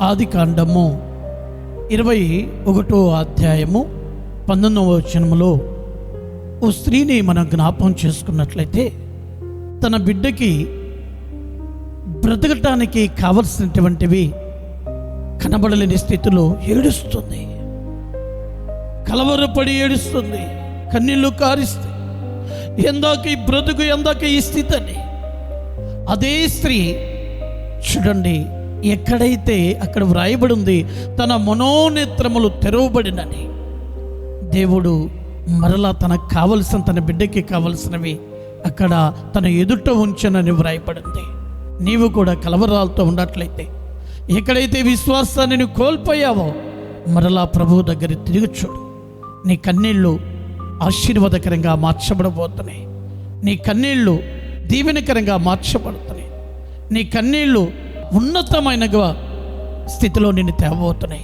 ఆది కాండము ఇరవై ఒకటో అధ్యాయము పంతొమ్మిదవ వచనములో ఓ స్త్రీని మనం జ్ఞాపం చేసుకున్నట్లయితే తన బిడ్డకి బ్రతకటానికి కావలసినటువంటివి కనబడలేని స్థితిలో ఏడుస్తుంది. కలవరపడి ఏడుస్తుంది. కన్నీళ్ళు కారిస్తుంది. ఎందాక ఈ బ్రతుకు ఎందాక ఈ స్థితి అని. అదే స్త్రీ చూడండి ఎక్కడైతే అక్కడ వ్రాయబడి ఉంది తన మనోనేత్రములు తెరవబడినని. దేవుడు మరలా తనకు కావలసిన తన బిడ్డకి కావలసినవి అక్కడ తన ఎదుట ఉంచనని వ్రాయబడింది. నీవు కూడా కలవరాలతో ఉన్నట్లయితే ఎక్కడైతే విశ్వాసాన్ని నువ్వు కోల్పోయావో మరలా ప్రభువు దగ్గర తిరిగి చూడు. నీ కన్నీళ్ళు ఆశీర్వాదకరంగా మార్చబడబోతున్నాయి. నీ కన్నీళ్ళు దీవెనకరంగా మార్చబడుతున్నాయి. నీ కన్నీళ్ళు ఉన్నతమైన స్థితిలో నిన్ను తేవబోతున్నాయి.